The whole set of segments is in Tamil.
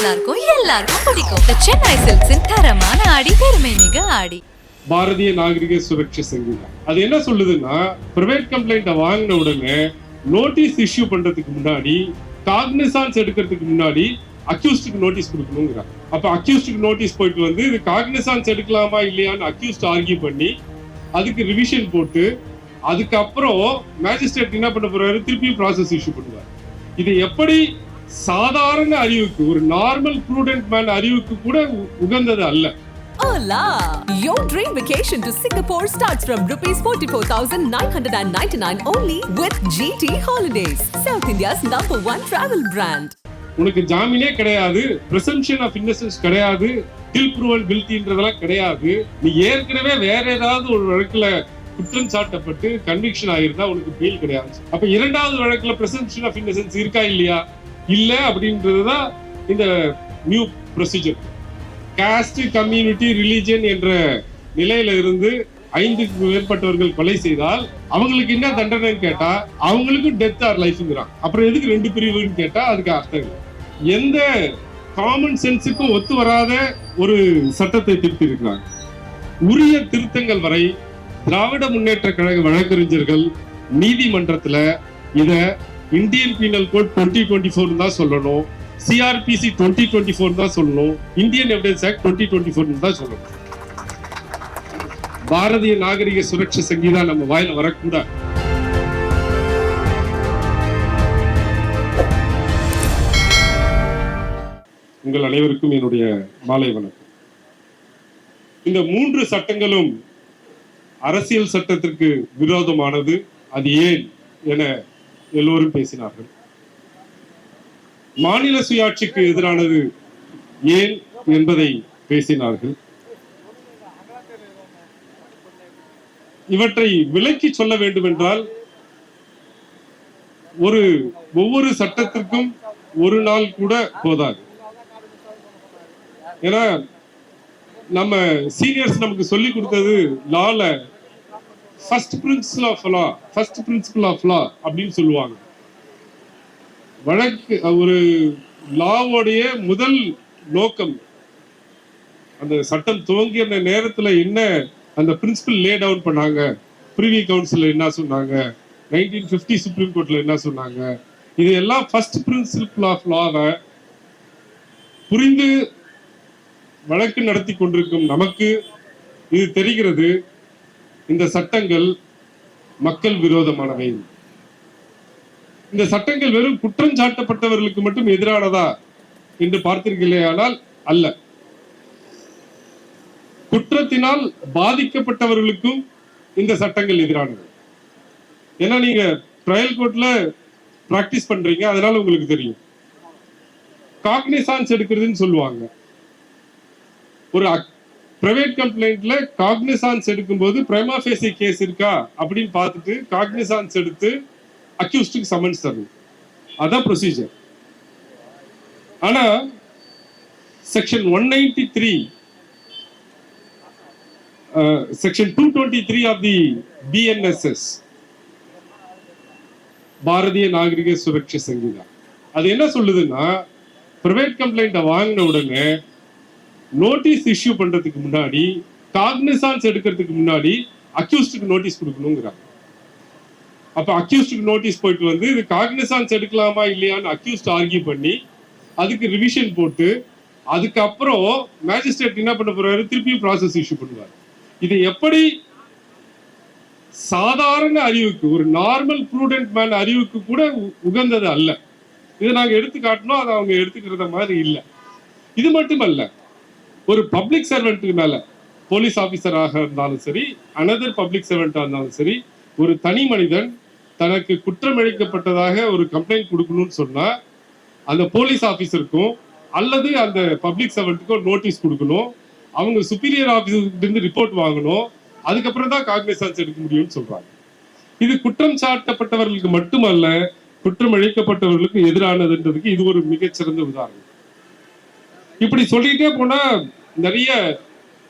நல்லா இருக்கும் எல்லாருக்கும் பிடிக்கும். சென்னை சில்க்ஸின் தரமான ஆடி பெருமை மிக ஆடி. பாரதிய நாகரிக சுரட்சை சங்கீதம் அது என்ன சொல்லுதுன்னா பிரைவேட் கம்ப்ளைண்ட்டை வாங்கின உடனே நோட்டீஸ் இஷ்யூ பண்றதுக்கு முன்னாடி காக்னிசான்ஸ் எடுக்கிறதுக்கு முன்னாடி அக்யூஸ்டுக்கு நோட்டீஸ் கொடுக்கணுங்கிறாங்க. அப்ப அக்யூஸ்டுக்கு நோட்டீஸ் போயிட்டு வந்து இது காக்னிசான்ஸ் எடுக்கலாமா இல்லையான்னு அக்யூஸ்ட் ஆர்கியூ பண்ணி அதுக்கு ரிவிஷன் போட்டு அதுக்கப்புறம் மேஜிஸ்ட்ரேட் என்ன பண்ண போறாரு? திருப்பியும் ப்ராசஸ் இஷ்யூ பண்ணுவார். இது எப்படி சாதாரண அறிவுக்கு ஒரு நார்மல் ப்ரூடென்ட் மேன் அறிவுக்கு கூட உகந்தது அல்ல Hola! Your dream vacation to Singapore starts from rupees 44,999 only with GT Holidays, South India's number one travel brand. உனக்கு ஜாமீனே கிடையாது பிரசம்ஷன் ஆஃப் இன்னசென்ஸ் கிடையாது டில் ப்ரூவன் கில்ட்டின்றதெல்லாம் கிடையாது நீ ஏற்கனவே வேற ஏதாவது ஒரு வழக்குல குற்றம் சாட்டப்பட்டு கன்விக்ஷன் ஆயிருந்தா உனக்கு பெயில் கிடையாது அப்ப இரண்டாவது வழக்குல பிரசம்ஷன் ஆஃப் இன்னசென்ஸ் இருக்கா இல்லையா இல்லை அப்படின்றது தான் இந்த new procedure caste community religion என்ற நிலையில இருந்து ஐந்துக்கு மேற்பட்டவர்கள் கொலை செய்தால் அவங்களுக்கு என்ன தண்டனைன்னு கேட்டா அவங்களுக்கும் டெத் ஆர் லைஃப்ங்கிறான் அப்புறம் எதுக்கு ரெண்டு பிரிவுன்னு கேட்டா அதுக்கு அர்த்தம் எந்த காமன் சென்ஸுக்கும் ஒத்து வராத ஒரு சட்டத்தை திருத்தி இருக்கிறாங்க உரிய திருத்தங்கள் வரை திராவிட முன்னேற்ற கழக வழக்கறிஞர்கள் நீதிமன்றத்துல இத Indian penal code twenty twenty four தான் சொல்லணும். சிஆர்பிசி டுவெண்ட்டி டுவெண்ட்டி ஃபோர் தான் சொல்லணும். Indian evidence act twenty twenty four தான் சொல்லணும். பாரதிய நாகரிக சுரட்சை சங்கீதா நம்ம வாயில வரக்கூடாது. உங்கள் அனைவருக்கும் என்னுடைய மாலை வணக்கம். இந்த மூன்று சட்டங்களும் அரசியல் சட்டத்திற்கு விரோதமானது. அது ஏன் என எல்லோரும் பேசினார்கள். மாநில சுயாட்சிக்கு எதிரானது ஏன் என்பதை பேசினார்கள். இவற்றை விலக்கி சொல்ல வேண்டும் என்றால் ஒரு ஒவ்வொரு சட்டத்திற்கும் ஒரு நாள் கூட போதாது. ஏன்னா நம்ம சீனியர்ஸ் நமக்கு சொல்லி கொடுத்தது லால first principle of law first principle of law அப்படின்னு சொல்லுவாங்க. வழக்கு ஒரு லாவோடைய முதல் நோக்கம் அந்த சட்டம் துவங்கிய அந்த என்ன அந்த பிரின்சிபல் லே டவுன் பண்ணாங்க. பிரிவி கவுன்சில் என்ன சொன்னாங்க? நைன்டீன் ஃபிஃப்டி சுப்ரீம் கோர்ட்டில் என்ன சொன்னாங்க? இது எல்லாம் ஃபர்ஸ்ட் பிரின்சிபல் ஆஃப் லாவை புரிந்து வழக்கு நடத்தி கொண்டிருக்கும் நமக்கு இது தெரிகிறது. இந்த சட்டங்கள் மக்கள் விரோதமானவை. இந்த சட்டங்கள் வெறும் குற்றம் சாட்டப்பட்டவர்களுக்கு மட்டும் எதிரானதா என்று பார்த்தீர்களேயானால் அல்ல. குற்றத்தினால் பாதிக்கப்பட்டவர்களுக்கும் இந்த சட்டங்கள் எதிரானது. ஏன்னா நீங்க ட்ரையல் கோர்ட்ல பிராக்டிஸ் பண்றீங்க அதனால உங்களுக்கு தெரியும். காக்னிசான்ஸ் எடுக்கிறதுன்னு சொல்லுவாங்க. ஒரு பிரைவேட் கம்ப்ளைண்ட்ல காக்னிசான்ஸ் எடுக்கும்போது பிரைமா ஃபேசி கேஸ் இருக்கா அப்படின்னு பார்த்துட்டு காக்னிசான்ஸ் எடுத்து அக்யூஸ்டுக்கு சமன்ஸ் தரணும் அதான் ப்ரொசீஜர் ஆனா section one ninety three section two twenty three of the BNSS Bharatiya Nagarik Suraksha Sanhita. அது என்ன சொல்லுதுன்னா பிரைவேட் கம்ப்ளைண்ட்டை வாங்கின உடனே நோட்டீஸ் இஷ்யூ பண்றதுக்கு முன்னாடி காக்னிசான்ஸ் எடுக்கிறதுக்கு முன்னாடி அக்யூஸ்டுக்கு நோட்டீஸ் கொடுக்கணுங்கிறாங்க. அப்ப அக்யூஸ்டுக்கு நோட்டீஸ் போயிட்டு வந்து இது காக்னிசான்ஸ் எடுக்கலாமா இல்லையான்னு அக்யூஸ்ட் ஆர்கியூ பண்ணி அதுக்கு ரிவிஷன் போட்டு அதுக்கப்புறம் மேஜிஸ்ட்ரேட் என்ன பண்ண போறாரு? திருப்பியும் ப்ராசஸ் இஷ்யூ பண்ணுவார். இது எப்படி சாதாரண அறிவுக்கு ஒரு நார்மல் ப்ரூடென்ட் மேன் அறிவுக்கு கூட உகந்தது அல்ல. இதை நாங்க எடுத்து காட்டினோம் அதை அவங்க எடுத்துக்கிறத மாதிரி இல்லை. இது மட்டுமல்ல ஒரு பப்ளிக் சர்வெண்ட்டுக்கு மேல போலீஸ் ஆஃபீஸராக இருந்தாலும் சரி அனதர் பப்ளிக் சர்வெண்டா இருந்தாலும் சரி ஒரு தனி மனிதன் தனக்கு குற்றம் இழைக்கப்பட்டதாக ஒரு கம்ப்ளைண்ட் கொடுக்கணும்னு சொன்னா அந்த போலீஸ் ஆஃபீஸருக்கும் அல்லது அந்த பப்ளிக் சர்வெண்ட்டுக்கும் நோட்டீஸ் கொடுக்கணும். அவங்க சுப்பீரியர் ஆபீசர்கிட்ட இருந்து ரிப்போர்ட் வாங்கணும். அதுக்கப்புறம் தான் காக்னிசன்ஸ் எடுக்க முடியும்னு சொல்றாங்க. இது குற்றம் சாட்டப்பட்டவர்களுக்கு மட்டுமல்ல குற்றம் இழைக்கப்பட்டவர்களுக்கு எதிரானதுன்றதுக்கு இது ஒரு மிகச்சிறந்த உதாரணம். இப்படி சொல்லிட்டே போனா நிறைய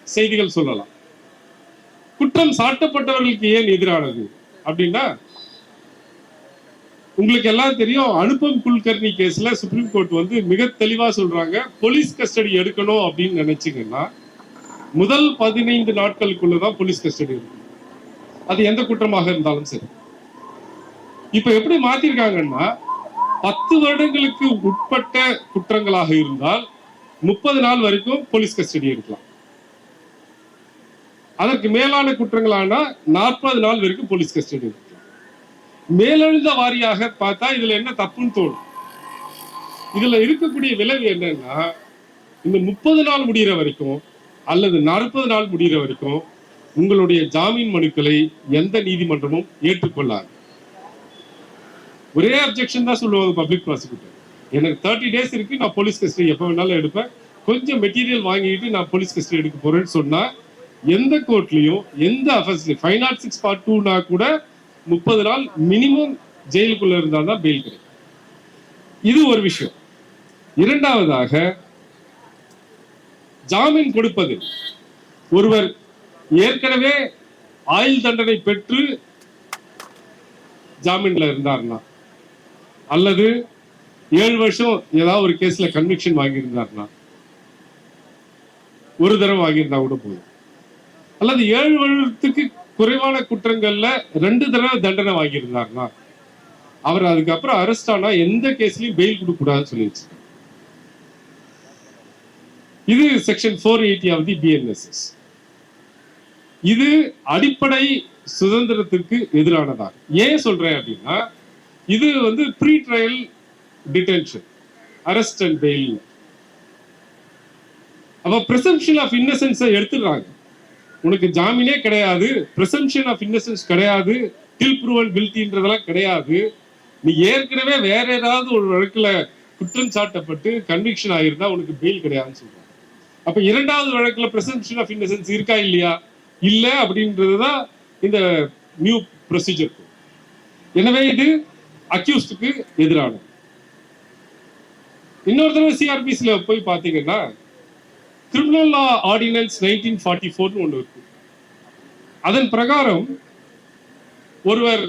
செய்திகள் சொல்லலாம். குற்றம் சாட்டப்பட்டவர்களுக்கு ஏன் எதிரானது? அப்படின்னா உங்களுக்கு எல்லாம் தெரியும் அனுபம் குல்கர்னி கேஸ்ல சுப்ரீம் கோர்ட் வந்து மிக தெளிவா சொல்றாங்க போலீஸ் கஸ்டடி எடுக்கணும் அப்படின்னு நினைச்சீங்கன்னா முதல் பதினைந்து நாட்களுக்குள்ளதான் போலீஸ் கஸ்டடி இருக்கும் அது எந்த குற்றமாக இருந்தாலும் சரி. இப்ப எப்படி மாத்திருக்காங்கன்னா பத்து வருடங்களுக்கு உட்பட்ட குற்றங்களாக இருந்தால் முப்பது நாள் வரைக்கும் போலீஸ் கஸ்டடி இருக்கலாம். அதற்கு மேலான குற்றங்களானா நாற்பது நாள் வரைக்கும் போலீஸ் கஸ்டடி இருக்கலாம். மேலெழுந்த வாரியாக பார்த்தா இதுல என்ன தப்புன்னு தோணும். இதுல இருக்கக்கூடிய விளைவு என்னன்னா இந்த முப்பது நாள் முடிகிற வரைக்கும் அல்லது நாற்பது நாள் முடிகிற வரைக்கும் உங்களுடைய ஜாமீன் மனுக்களை எந்த நீதிமன்றமும் ஏற்றுக்கொள்ளாது. ஒரே அப்ஜெக்ஷன் தான் சொல்லுவாங்க பப்ளிக் ப்ராசிக்யூட்டர். எனக்கு தேர்ட்டி டேஸ் இருக்கு. நான் போலீஸ் கஸ்டடி எப்போ வேணாலும் எடுப்பேன். கொஞ்சம் மெட்டீரியல் வாங்கிட்டு நான் போலீஸ் கஸ்டடி எடுக்க போறேன்னு சொன்னா எந்த கோர்ட்லயும் எந்த அஃபென்ஸ்லயும் ஃபைவ் நாட் சிக்ஸ் பார்ட் டூனா கூட முப்பது நாள் மினிமம் ஜெயிலுக்குள்ள இருந்தால் தான் பெயில் கிடைக்கும். இது ஒரு விஷயம். இரண்டாவதாக ஜாமீன் கொடுப்பது ஒருவர் ஏற்கனவே ஆயுள் தண்டனை பெற்று ஜாமீன்ல இருந்தார்னா அல்லது ஏழு வருஷம் ஏதாவது ஒரு கேஸ்ல கன்விக்ஷன் வாங்கியிருந்தார்னா ஒரு தடவை வாங்கியிருந்தா கூட போதும். அல்லது ஏழு வருடத்துக்கு குறைவான குற்றங்கள்ல ரெண்டு தடவை தண்டனை வாங்கியிருந்தார்னா அவர் அதுக்கப்புறம் அரெஸ்ட் ஆனா எந்த கேஸ்லயும் பெயில் கொடுக்க கூடாதுன்னு சொல்லிடுச்சு. இது section four eighty of the BNSS இது அடிப்படை சுதந்திரத்திற்கு எதிரானதாக ஏன் சொல்றேன் அப்படின்னா இது வந்து pre trial detention arrest and bail அப்ப பிரசம்ஷன் ஆஃப் இன்னசென்ஸை எடுத்துடுறாங்க. உனக்கு ஜாமீனே கிடையாது. பிரசம்ஷன் ஆஃப் இன்னசென்ஸ் கிடையாது. டில் ப்ரூவன் கில்ட்டின்றதெல்லாம் கிடையாது. நீ ஏற்கனவே வேற ஏதாவது ஒரு வழக்குல குற்றம் சாட்டப்பட்டு கன்விக்ஷன் ஆயிருந்தா உனக்கு பெயில் கிடையாதுன்னு சொல்றாங்க. அப்ப இரண்டாவது வழக்குல பிரசம்ஷன் ஆஃப் இன்னசென்ஸ் இருக்கா இல்லையா? இல்ல அப்படின்றதுதான் இந்த நியூ ப்ரொசீஜர் எனவே இது அக்யூஸ்டுக்கு எதிரானது. இன்னொரு தடவை சிஆர்பிசில போய் பார்த்தீங்கன்னா criminal law ordinance nineteen forty ஃபோர்னு ஒன்று இருக்கு. அதன் பிரகாரம் ஒருவர்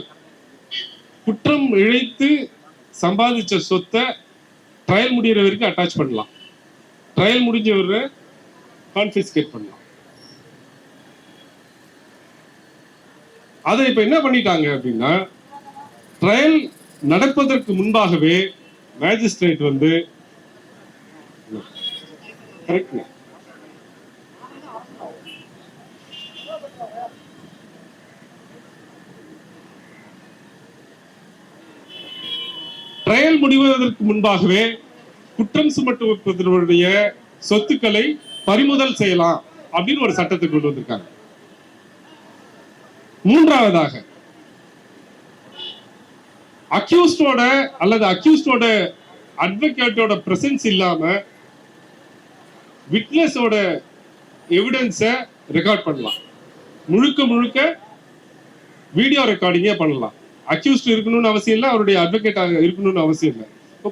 குற்றம் இழைத்து சம்பாதிச்ச சொத்தை ட்ரையல் முடிகிற வரைக்கும் அட்டாச் பண்ணலாம். ட்ரையல் முடிஞ்சவரை கான்ஃபிஸ்கேட் பண்ணலாம். அதை இப்போ என்ன பண்ணிட்டாங்க அப்படின்னா ட்ரையல் நடப்பதற்கு முன்பாகவே மேஜிஸ்ட்ரேட் வந்து கரெக்ட் ட்ரையல் முடிவதற்கு முன்பாகவே குற்றம் சுமத்துவதனுடைய சொத்துக்களை பறிமுதல் செய்யலாம் அப்படின்னு ஒரு சட்டத்தை கொண்டு வந்திருக்காங்க. மூன்றாவதாக அக்யூஸ்டோட அல்லது அக்யூஸ்டோட அட்வொகேட்டோட பிரசன்ஸ் இல்லாம விட்னஸோட எவிடன்ஸை ரெக்கார்ட் பண்ணலாம். முழுக்க முழுக்க வீடியோ ரெக்கார்டிங்கே பண்ணலாம். அக்யூஸ்ட் இருக்கணும்னு அவசியம் இல்லை அவருடைய அட்வொகேட் இருக்கணும்னு அவசியம் இல்லை.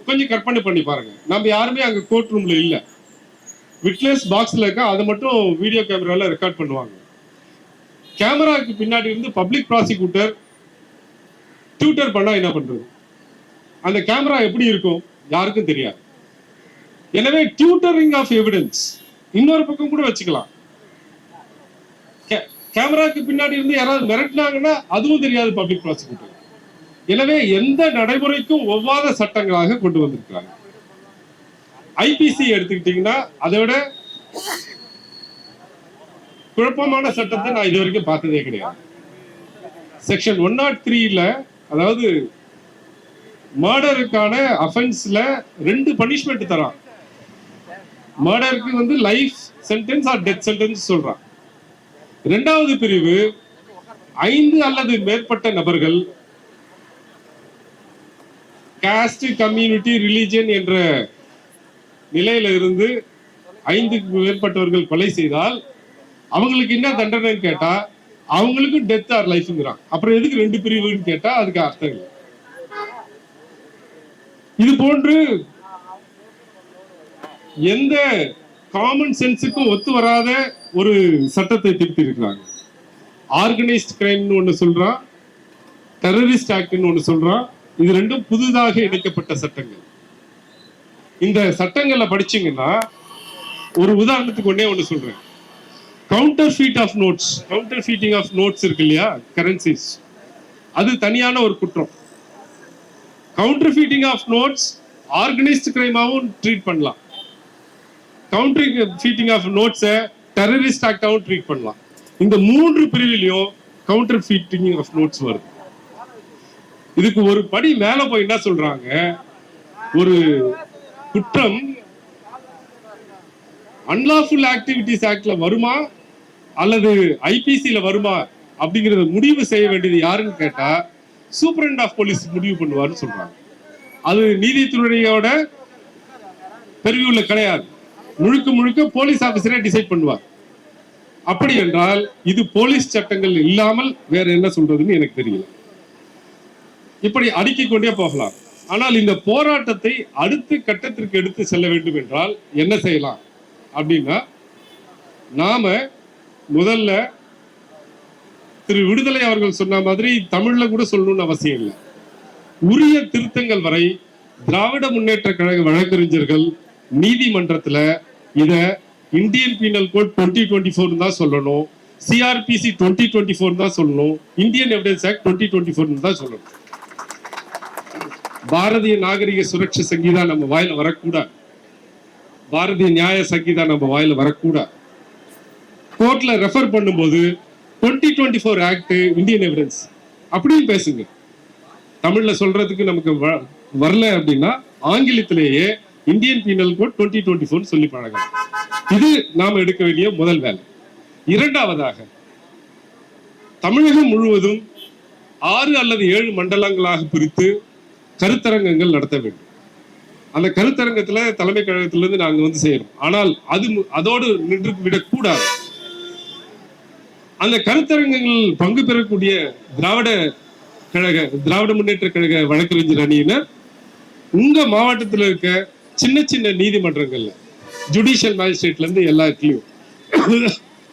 கொஞ்சம் கற்பனை பண்ணி பாருங்க. நம்ம யாருமே அங்கே கோர்ட் ரூம்ல இல்லை. விட்னஸ் பாக்ஸ்ல இருக்கா அதை மட்டும் வீடியோ கேமரால ரெக்கார்ட் பண்ணுவாங்க. கேமராக்கு பின்னாடி இருந்து பப்ளிக் ப்ராசிக்யூட்டர் டியூட்டர் பண்ணா என்ன பண்றது? அந்த கேமரா எப்படி இருக்கும்? யாருக்கும் தெரியாது. எனவே டியூட்டரிங் ஆஃப் எவிடன்ஸ் இன்னொரு பக்கம் கூட வச்சுக்கலாம். கே- கேமராக்கு பின்னாடி இருந்து யாராவது மிரட்டினாங்கன்னா அதுவும் தெரியாது பப்ளிக் ப்ராசிக்யூட்டர் எனவே எந்த நடைமுறைக்கும் ஒவ்வாத சட்டங்களாக கொண்டு வந்திருக்கிறாங்க. ஐபிசி எடுத்துக்கிட்டீங்கன்னா அதை விட குழப்பமான சட்டத்தை நான் இது வரைக்கும் பார்த்ததே கிடையாது. செக்ஷன் ஒன் நாட் த்ரீல அதாவது மர்டருக்கான அஃபென்ஸ்ல ரெண்டு பனிஷ்மெண்ட் தரான். மர்டருக்கு வந்து life sentence or death sentence சொல்றான் இரண்டாவது பிரிவு ஐந்து அல்லது மேற்பட்ட நபர்கள் காஸ்ட் கம்யூனிட்டி ரிலீஜன் என்ற நிலையில இருந்து ஐந்துக்கு மேற்பட்டவர்கள் கொலை செய்தால் அவங்களுக்கு என்ன தண்டனைன்னு கேட்டா அவங்களுக்கும் டெத் ஆர் லைஃப்ங்கிறான் அப்புறம் எதுக்கு ரெண்டு பிரிவுன்னு கேட்டா அதுக்கு அர்த்தம் இல்லை. இது போன்று எந்த காமன் சென்ஸுக்கும் ஒத்து வராத ஒரு சட்டத்தை திருத்தி இருக்கிறாங்க ஆர்கனைஸ்ட் கிரைம்னு ஒன்று சொல்றான் டெரரிஸ்ட் ஆக்ட்னு ஒன்று சொல்றான் இது ரெண்டும் புதிதாக இணைக்கப்பட்ட சட்டங்கள். இந்த சட்டங்கள்ல படிச்சீங்கன்னா ஒரு உதாரணத்துக்கு ஒன்னே ஒன்று சொல்றேன். Counterfeit of notes counterfeiting of notes இருக்கு இல்லையா கரன்சிஸ் அது தனியான ஒரு குற்றம். Counterfeiting of notes organised கிரைமாவும் ட்ரீட் பண்ணலாம். கவுண்டரிங் ஃபீட்டிங் ஆஃப் நோட்ஸை டெரரிஸ்ட் ஆக்டாவும் ட்ரீட் பண்ணலாம். இந்த மூன்று பிரிவிலையும் கவுண்டர் ஃபீட்டிங் ஆஃப் நோட்ஸ் வருது. இதுக்கு ஒரு படி மேல போய் என்ன சொல்றாங்க? ஒரு குற்றம் அன்லாஃபுல் ஆக்டிவிட்டிஸ் ஆக்ட்ல வருமா? அல்லது ஐபிசில வருமா? அப்படிங்கறத முடிவு செய்ய வேண்டியது யாருன்னு கேட்டா சூப்பரண்ட் ஆஃப் போலீஸ் முடிவு பண்ணுவார்னு சொல்றாங்க. அது நீதித்துறையோட பெருவியுள்ள கிடையாது. முழுக்க முழுக்க போலீஸ் ஆபீசரே டிசைட் பண்ணுவார் அப்படி என்றால் இது போலீஸ் சட்டங்கள் இல்லாமல் வேற என்ன சொல்றதுன்னு எனக்கு தெரியல. இப்படி அடுக்கிக் கொண்டே போகலாம். ஆனால் இந்த போராட்டத்தை அடுத்த கட்டத்திற்கு எடுத்து செல்ல வேண்டும் என்றால் என்ன செய்யலாம்? அப்படின்னா நாம முதல்ல திரு விடுதலை அவர்கள் சொன்ன மாதிரி தமிழ்ல கூட சொல்லணும்னு அவசியம் இல்லை. உரிய திருத்தங்கள் வரை திராவிட முன்னேற்ற கழக வழக்கறிஞர்கள் நீதிமன்றத்துல இத Indian penal code twenty twenty four தான் சொல்லணும். சிஆர்பிசி டுவெண்ட்டி டுவெண்ட்டி ஃபோர் தான் சொல்லணும். Indian evidence act twenty twenty four தான் சொல்லணும். பாரதிய நாகரிக சுரட்ச சங்கீதா நம்ம வாயில வரக்கூடாது. பாரதிய நியாய சங்கீதா நம்ம வாயில வரக்கூடாது. கோர்ட்ல ரெஃபர் பண்ணும்போது twenty twenty four act Indian evidence அப்படியும் பேசுங்க. தமிழ்ல சொல்றதுக்கு நமக்கு வ- வரல அப்படின்னா ஆங்கிலத்திலேயே Indian penal code twenty twenty four சொல்லி பழகலாம். இது நாம எடுக்க வேண்டிய முதல் வேலை. இரண்டாவதாக தமிழகம் முழுவதும் ஆறு அல்லது ஏழு மண்டலங்களாக பிரித்து கருத்தரங்கங்கள் நடத்த வேண்டும். அந்த கருத்தரங்கத்துல தலைமை கழகத்திலிருந்து நாங்க வந்து செய்யறோம் ஆனால் அது அதோடு நின்று விடக்கூடாது. அந்த கருத்தரங்கங்களில் பங்கு பெறக்கூடிய திராவிட கழக திராவிட முன்னேற்ற கழக வழக்கறிஞர் அணியினர் உங்க மாவட்டத்தில் இருக்க சின்ன சின்ன நீதிமன்றங்கள்ல ஜுடிஷியல் மேஜிஸ்ட்ரேட்ல இருந்து எல்லா இடத்துலயும்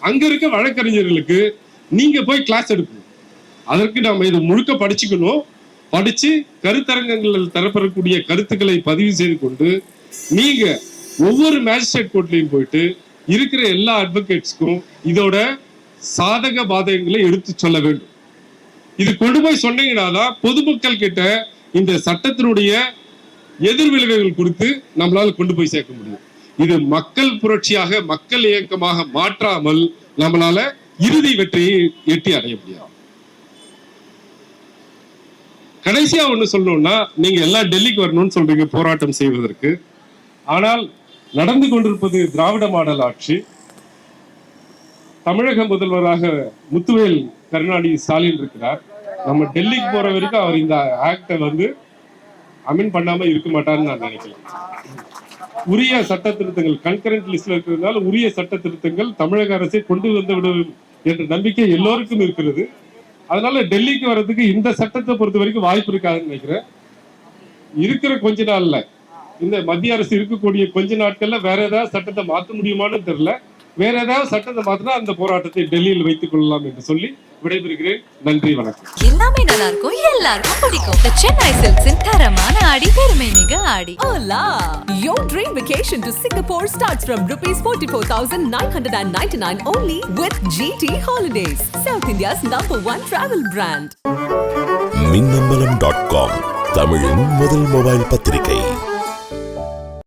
அங்க இருக்க வழக்கறிஞர்களுக்கு நீங்க போய் கிளாஸ் எடுக்கணும். அதற்கு நாம இதை முழுக்க படிச்சுக்கணும். படிச்சு கருத்தரங்கங்களில் தரப்படக்கூடிய கருத்துக்களை பதிவு செய்து கொண்டு நீங்க ஒவ்வொரு மேஜிஸ்ட்ரேட் கோர்ட்லயும் போயிட்டு இருக்கிற எல்லா அட்வொகேட்ஸ்க்கும் இதோட சாதக பாதகங்களை எடுத்து சொல்ல வேண்டும். இது கொண்டு போய் சொன்னீங்கன்னா தான் பொதுமக்கள் கிட்ட இந்த சட்டத்தினுடைய எதிர்விளைவுகள் குறித்து நம்மளால கொண்டு போய் சேர்க்க முடியும். இது மக்கள் புரட்சியாக மக்கள் இயக்கமாக மாற்றாமல் நம்மளால இறுதி வெற்றியை எட்டி அடைய முடியாது. கடைசியா ஒண்ணு சொல்லணும்னா நீங்க எல்லாம் டெல்லிக்கு வரணும்னு சொல்றீங்க போராட்டம் செய்வதற்கு. ஆனால் நடந்து கொண்டிருப்பது திராவிட மாடல் ஆட்சி. தமிழக முதல்வராக முத்துவேல் கருணாநிதி ஸ்டாலின் இருக்கிறார். நம்ம டெல்லிக்கு போற வரைக்கும் அவர் இந்த ஆக்டை வந்து அமீன் பண்ணாம இருக்க மாட்டார்னு நான் நினைக்கிறேன். உரிய சட்ட திருத்தங்கள் கன்கரண்ட் லிஸ்ட்ல இருக்கிறதுனால உரிய சட்ட திருத்தங்கள் தமிழக அரசை கொண்டு வந்து விடும் என்ற நம்பிக்கை எல்லோருக்கும் இருக்கிறது. அதனால டெல்லிக்கு வர்றதுக்கு இந்த சட்டத்தை பொறுத்த வரைக்கும் வாய்ப்பு இருக்காதுன்னு நினைக்கிறேன். இருக்கிற கொஞ்ச நாள்ல இந்த மத்திய அரசு இருக்கக்கூடிய கொஞ்ச நாட்கள்ல வேற ஏதாவது சட்டத்தை மாற்ற முடியுமான்னு தெரியல. வேற ஏதாவது சட்டத்தை மாத்தினா அந்த போராட்டத்தை டெல்லியில் வைத்துக் கொள்ளலாம் என்று சொல்லி விடைபெறுகிறேன். நன்றி வணக்கம். எல்லாமே நல்லா இருக்கும் எல்லாருக்கும் பிடிக்கும். The சென்னை சில்க்ஸின் தரமான ஆடி பெருமை மிக ஆடி. Hola! Your dream vacation to Singapore starts from rupees 44,999 only with GT Holidays, South India's number one travel brand. Minnambalam dot com தமிழின் முதல் மொபைல் பத்திரிகை.